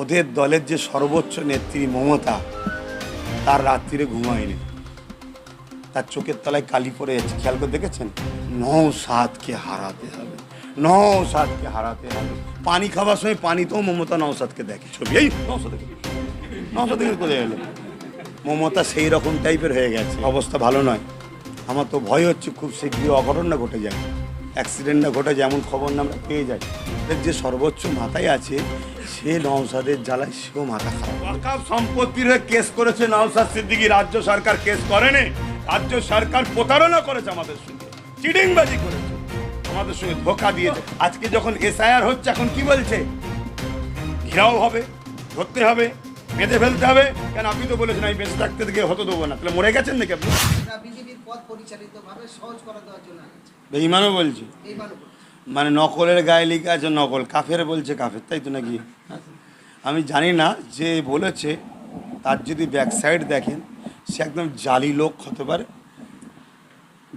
ওদের দলের যে সর্বোচ্চ নেত্রী মমতা, তার রাত্রিরে ঘুমায়নি। তার চোখের তলায় কালি পড়ে যাচ্ছে খেয়াল করে দেখেছেন? নৌ সাতকে হারাতে হবে। নৌ সাতকে হারাতে হবে। পানি খাওয়ার সময় পানিতেও মমতা নৌসাদকে দেখে। ছবি, এই নৌসাদকে নৌসাদ থেকে কোথায় এলো? মমতা সেই রকম টাইপের হয়ে গেছে। অবস্থা ভালো নয়। আমার তো ভয় হচ্ছে খুব শীঘ্রই অঘটন না ঘটে যায় অ্যাক্সিডেন্ট না ঘটে যেমন খবর না আমরা পেয়ে যাই। যে সর্বোচ্চ মাথায় আছে সে নওসাদের জ্বালায় সেও মাথা খারাপ ওয়াকাফ সম্পত্তির হয়ে কেস করেছে নওসাদ সিদ্দিকী। রাজ্য সরকার কেস করেনি। রাজ্য সরকার প্রতারণা করেছে আমাদের সঙ্গে। চিটিংবাজি করেছে। আমাদের সঙ্গে ধোকা দিয়েছে। আজকে যখন এসআইআর হচ্ছে এখন কি বলছে? ঘেরাও হবে ধরতে হবে বেঁধে ফেলতে হবে। কেন? আপনি তো বলেছেন আমি বেঁচে থাকতে থেকে হতে দেবো না। তাহলে মরে গেছেন নাকি আপনি? এটা বিজেপির পথ পরিচালিতভাবে সহজ করে দেওয়ার জন্য আনছে বলছি। মানে নকলের গায়ে লিখে আছে নকল। কাফের বলছে কাফের, তাই তো নাকি? আমি জানি না, যে বলেছে, তার যদি ব্যাক সাইড দেখেন, সে একদম জালি লোক হতে পারে।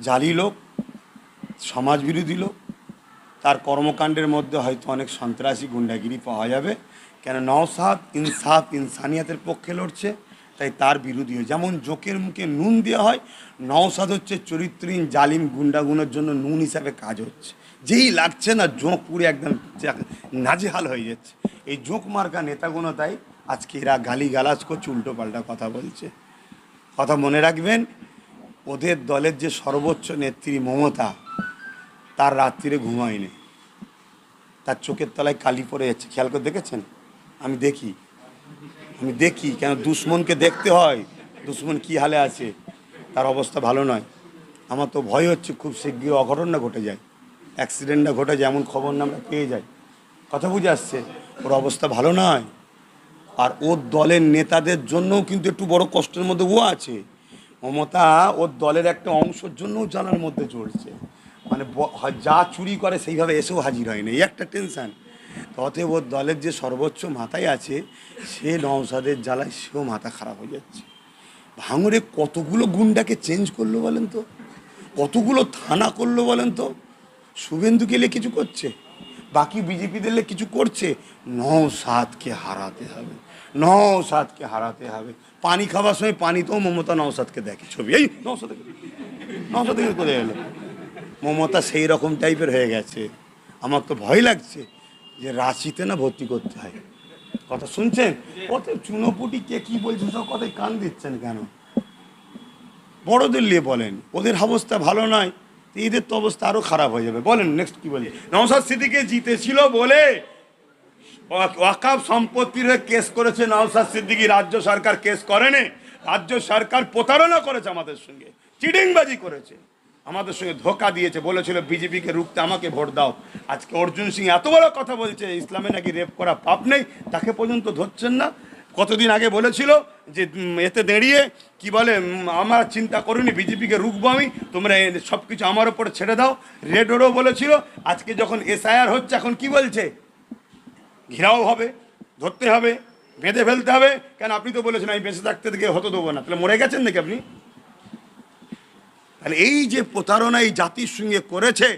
জালি লোক সমাজ বিরোধী লোক। তার কর্মকাণ্ডের মধ্যে হয়তো অনেক সন্ত্রাসী, গুন্ডাগিরি পাওয়া যাবে। কেন নওসাদ ইনসাফ, ইনসানিয়াতের পক্ষে লড়ছে। তাই তার বিরোধী হয়। যেমন জোকের মুখে নুন দেওয়া হয় নওসাদ হচ্ছে চরিত্রহীন, জালিম গুন্ডাগুনোর জন্য নুন হিসাবে কাজ হচ্ছে। যেই লাগছে না, জোঁক পুরে একদম নাজেহাল হয়ে যাচ্ছে। এই জোঁক মার্কা নেতাগুলো তাই, আজকে এরা গালি গালাজ করছে উল্টো পাল্টা কথা বলছে। কথা মনে রাখবেন, ওদের দলের যে সর্বোচ্চ নেত্রী মমতা, তার রাত্রিরে ঘুমায়নি তার চোখের তলায় কালি পড়ে যাচ্ছে। খেয়াল করে দেখেছেন? আমি দেখি। আমি দেখি কেন দুশ্মনকে দেখতে হয়? দুশ্মন কি হালে আছে? তার অবস্থা ভালো নয়। আমার তো ভয় হচ্ছে খুব শীঘ্রই অঘটনটা ঘটে যায়। অ্যাক্সিডেন্ট ঘটে যায়, এমন খবর না আমরা পেয়ে যাই। কথা বুঝে আসছে, ওর অবস্থা ভালো নয়। আর ওর দলের নেতাদের জন্যও কিন্তু একটু বড় কষ্টের মধ্যে ও আছে। মমতা, ওর দলের একটা অংশের জন্যও জানার মধ্যে চলছে মানে যা চুরি করে সেইভাবে এসেও হাজির হয়নি। এই একটা টেনশন। অতএব দলের যে সর্বোচ্চ মাথায় আছে, সে নওসাদের জ্বালায় সেও মাথা খারাপ হয়ে যাচ্ছে। ভাঙড়ে কতগুলো গুন্ডাকে চেঞ্জ করল বলেন তো? কতগুলো থানা করল বলেন তো? শুভেন্দু গেলে কিছু করছে? বাকি বিজেপি দিলে কিছু করছে? নও সাতকে হারাতে হবে। নও সাতকে হারাতে হবে। পানি খাওয়ার সময় পানি পানিতেও মমতা নওসাদকে দেখে। ছবি, এই নওসাদ নওসাদ থেকে কোথায় এলো? মমতা সেই রকম টাইপের হয়ে গেছে। আমার তো ভয় লাগছে। যে রাঁচিতে না ভর্তি করতে হয়। কথা শুনছেন? কত চুনোপুটি কে কি বলছে সব কথায় কান দিচ্ছেন কেন? বড়দের নিয়ে বলেন, ওদের অবস্থা ভালো নয়, এদের তো অবস্থা আরও খারাপ হয়ে যাবে। বলেন নেক্সট কি বলি? নওসাদ সিদ্দিকে জিতেছিল বলে ওয়া- ওয়াকাফ সম্পত্তির কেস করেছে নওসাদ সিদ্দিকি। রাজ্য সরকার কেস করেনি। রাজ্য সরকার প্রতারণা করেছে আমাদের সঙ্গে। চিটিংবাজি করেছে। আমাদের সঙ্গে ধোকা দিয়েছে, বলেছিল, বিজেপিকে রুখতে আমাকে ভোট দাও। আজকে অর্জুন সিং এত বড় কথা বলছে, ইসলামে নাকি রেপ করা পাপ নেই, তাকে পর্যন্ত ধরছেন না। কতদিন আগে বলেছিল যে এতে দাঁড়িয়ে, কি বলে আমার চিন্তা করিনি, বিজেপিকে রুখবো আমি, তোমরা সব কিছু আমার ওপরে ছেড়ে দাও। রেড রেডোরও বলেছিল, আজকে যখন এসআইআর হচ্ছে, এখন কি বলছে? ঘেরাও হবে, ধরতে হবে, বেঁধে ফেলতে হবে। কেন? আপনি তো বলেছেন, আমি বেঁচে থাকতে গিয়ে হতে দেবো না। তাহলে মরে গেছেন নাকি আপনি? তাহলে এই যে প্রতারণা এই জাতির সঙ্গে করেছে,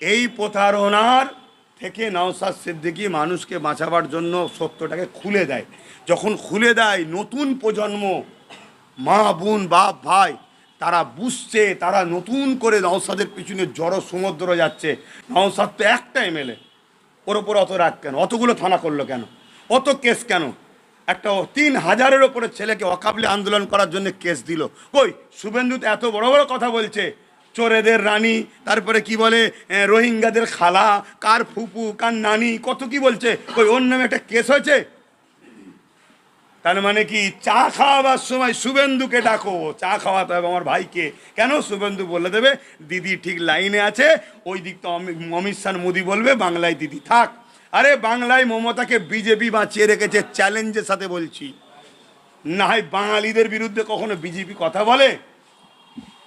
এই প্রতারণার থেকে নওসাদ সিদ্দিকী মানুষকে বাঁচাবার জন্য সত্যটাকে খুলে দেয়। যখন খুলে দেয় নতুন প্রজন্ম, মা, বোন, বাপ, ভাই, তারা বুঝছে, তারা নতুন করে নওসাদের পিছনে জড়ো সমুদ্র যাচ্ছে। নওসাদ তো একটা এমএলএ, ওর ওপর অত রাগ কেন? অতগুলো থানা করল কেন? অত কেস কেন? একটা তিন হাজারের ওপরে ছেলেকে অকাবলে আন্দোলন করার জন্য কেস দিল। কই, শুভেন্দু এত বড় বড় কথা বলছে। চোরেদের রানী, তারপরে কি বলে রোহিঙ্গাদের খালা, কার ফুপু, কার নানি, কত কি বলছে। কই নামে একটা কেস হয়েছে? তার মানে কি, চা খাওয়াবার সময় শুভেন্দুকে ডাকো, চা খাওয়াতে হবে আমার ভাইকে। কেন? শুভেন্দু বলে দেবে, দিদি ঠিক লাইনে আছে, ওই দিক তো অমি- অমিত শাহ মোদি বলবে, বাংলায় দিদি থাক। আরে বাংলায় মমতাকে বিজেপি বাঁচিয়ে রেখেছে, চ্যালেঞ্জের সাথে বলছি। না হয় বাঙালিদের বিরুদ্ধে কখনো বিজেপি কথা বলে।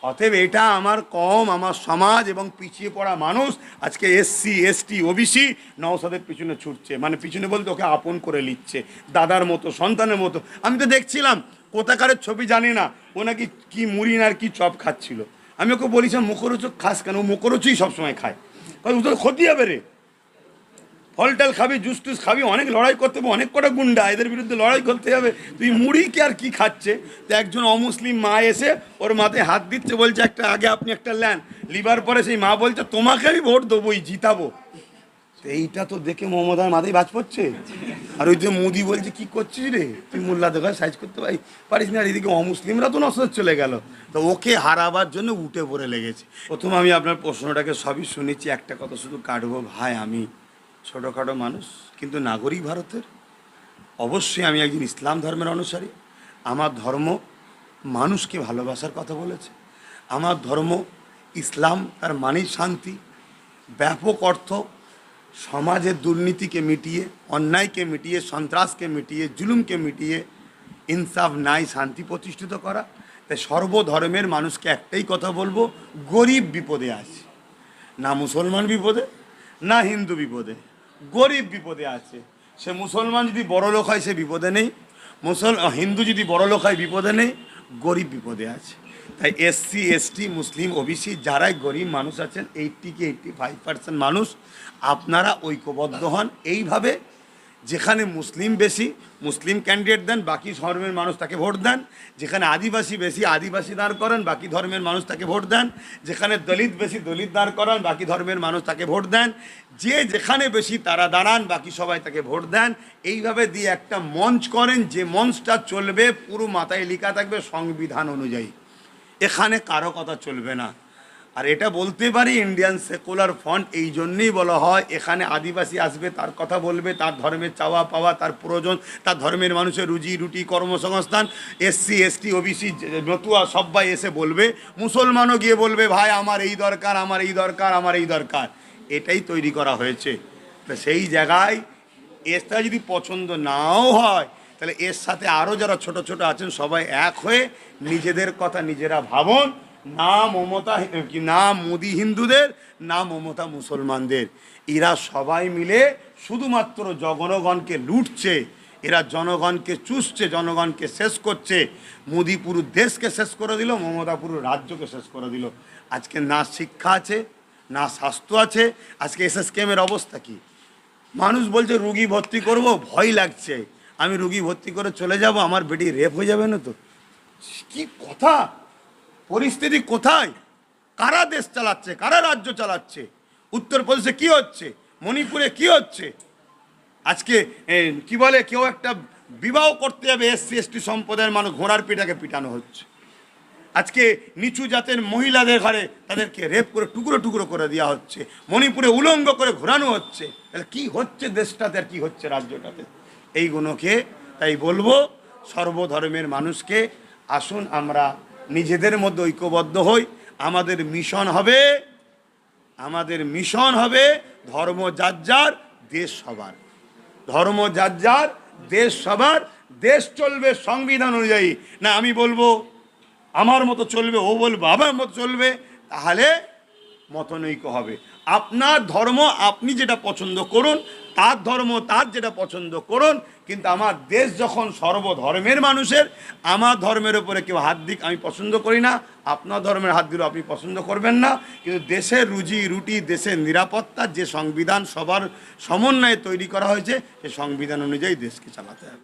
অতএব এটা আমার কম, আমার সমাজ এবং পিছিয়ে পড়া মানুষ, আজকে এসসি, এসটি, ওবিসি নওসাদের পিছনে ছুটছে। মানে পিছনে বলতে ওকে আপন করে নিচ্ছে দাদার মতো, সন্তানের মতো। আমি তো দেখছিলাম, কোথাকারের ছবি জানি না, ও নাকি কি মুড়ি আর কি চপ খাচ্ছিল। আমি ওকে বলেছিলাম, মুখরোচক খাস কেন? ও মুখরোচই সবসময় খায়। ও তো ক্ষতি হবে রে। ফলটাল খাবি, জুস টুস খাবি, অনেক লড়াই করতে হবে, অনেক কটা গুন্ডা, এদের বিরুদ্ধে লড়াই করতে হবে। তুই মুড়ি কি আর কি খাচ্ছে? তো একজন অমুসলিম মা এসে ওর মাথায় হাত দিচ্ছে, বলছে একটা আগে আপনি একটা ল্যান লিবার পরে সেই মা বলছে, তোমাকে আমি ভোট দেবোই জিতাবো। তো এইটা তো দেখে মমতার মাথায় বাজ পড়ছে। আর ওই যে মোদি বলছে, কি করছিস রে? তুই মোল্লা দোকান সাইজ করতে পারি পারিস না, আর এদিকে অমুসলিমরা তো নষ্ট চলে গেল। তো ওকে হারাবার জন্য উঠে পড়ে লেগেছে। প্রথম আমি আপনার প্রশ্নটাকে সবই শুনেছি, একটা কথা শুধু কাটবো, ভাই, আমি ছোটোখাটো মানুষ, কিন্তু নাগরিক ভারতের। অবশ্যই আমি একজন ইসলাম ধর্মের অনুসারী। আমার ধর্ম মানুষকে ভালোবাসার কথা বলেছে। আমার ধর্ম ইসলাম তার মানেই শান্তি। ব্যাপক অর্থ সমাজের দুর্নীতিকে মিটিয়ে, অন্যায়কে মিটিয়ে, সন্ত্রাসকে মিটিয়ে, জুলুমকে মিটিয়ে ইনসাফ নাই শান্তি প্রতিষ্ঠিত করা। তাই সর্বধর্মের মানুষকে একটাই কথা বলব, গরিব বিপদে আছে। না মুসলমান বিপদে, না হিন্দু বিপদে। গরিব বিপদে আছে। সে মুসলমান যদি বড় লোক হয়, সে বিপদে নেই। মুসল হিন্দু যদি বড় লোক হয়, বিপদে নেই। গরিব বিপদে আছে। তাই এসসি এসটি মুসলিম ওবিসি যারাই গরিব মানুষ আছেন এইটটি কি এইটটি ফাইভ পার্সেন্ট মানুষ আপনারা ঐক্যবদ্ধ হন। এইভাবে যেখানে মুসলিম বেশি, মুসলিম ক্যান্ডিডেট দেন, বাকি ধর্মের মানুষ তাকে ভোট দেন। যেখানে আদিবাসী বেশি, আদিবাসী দাঁড় করান, বাকি ধর্মের মানুষ তাকে ভোট দেন। যেখানে দলিত বেশি, দলিত দাঁড় করান, বাকি ধর্মের মানুষ তাকে ভোট দেন। যে যেখানে বেশি, তারা দাঁড়ান, বাকি সবাই তাকে ভোট দেন। এইভাবে দিয়ে একটা মঞ্চ করেন, যে মঞ্চটা চলবে, পুরো মাথায় লেখা থাকবে সংবিধান অনুযায়ী। এখানে কারও কথা চলবে না। আর এটা বলতে পারি ইন্ডিয়ান সেকুলার ফ্রন্ট এই জন্যেই বলা হয়, এখানে আদিবাসী আসবে, তার কথা বলবে, তার ধর্মের চাওয়া পাওয়া, তার প্রয়োজন, তার ধর্মের মানুষের রুজি রুটি, কর্মসংস্থান এসসি এসটি ওবিসি নতুয়া সবাই এসে বলবে, মুসলমানও গিয়ে বলবে, ভাই, আমার এই দরকার, আমার এই দরকার, আমার এই দরকার। এটাই তৈরি করা হয়েছে। তো সেই জায়গায় এসটা যদি পছন্দ নাও হয়, তাহলে এর সাথে আরও যারা ছোট ছোট আছেন, সবাই এক হয়ে নিজেদের কথা নিজেরা ভাবুন। না মমতা না মোদি হিন্দুদের, না মমতা মুসলমানদের। এরা সবাই মিলে শুধুমাত্র জনগণকে লুটছে, এরা জনগণকে চুষছে, জনগণকে শেষ করছে। মোদি পুরো দেশকে শেষ করে দিল, মমতা পুরো রাজ্যকে শেষ করে দিল। আজকে না শিক্ষা আছে, না স্বাস্থ্য আছে, আজকে এসএসকেএমের অবস্থা কী? মানুষ বলছে, রুগী ভর্তি করব, ভয় লাগছে। আমি রুগী ভর্তি করে চলে যাব, আমার বেটি রেপ হয়ে যাবে না তো? কি কথা? পরিস্থিতি কোথায়? কারা দেশ চালাচ্ছে? কারা রাজ্য চালাচ্ছে? উত্তরপ্রদেশে কি হচ্ছে? মণিপুরে কি হচ্ছে? আজকে কি বলে, কেউ একটা বিবাহ করতে যাবে এসসি, এসটি সম্প্রদায়ের মানুষ, ঘোড়ার পিঠাকে পিটানো হচ্ছে। আজকে নিচু জাতের মহিলাদের ঘরে তাদেরকে রেপ করে, টুকরো টুকরো করে দেওয়া হচ্ছে। মণিপুরে উলঙ্গ করে ঘোরানো হচ্ছে। তাহলে কি হচ্ছে দেশটাতে আর কি হচ্ছে রাজ্যটাতে? এইগুলোকে, তাই বলব, সর্বধর্মের মানুষকে আসুন আমরা নিজেদের মধ্যে ঐক্যবদ্ধ হই। আমাদের মিশন হবে, আমাদের মিশন হবে ধর্ম যার দেশ সবার। ধর্ম যার দেশ সবার, দেশ চলবে সংবিধান অনুযায়ী। না, আমি বলব, আমার মতো চলবে, ও বলব আমার মতো চলবে, তাহলে মতনৈক্য হবে। আপনার ধর্ম আপনি যেটা পছন্দ করুন তার ধর্ম, তার যেটা পছন্দ করুন, কিন্তু আমার দেশ যখন সর্বধর্মের মানুষের, আমার ধর্মের উপরে কেউ হাত দিক, আমি পছন্দ করি না। আপনার ধর্মের হাত দিলেও আপনি পছন্দ করবেন না। কিন্তু দেশের রুজি, রুটি, দেশের নিরাপত্তা, যে সংবিধান সবার সমন্বয়ে তৈরি করা হয়েছে, সে সংবিধান অনুযায়ী দেশকে চালাতে হবে।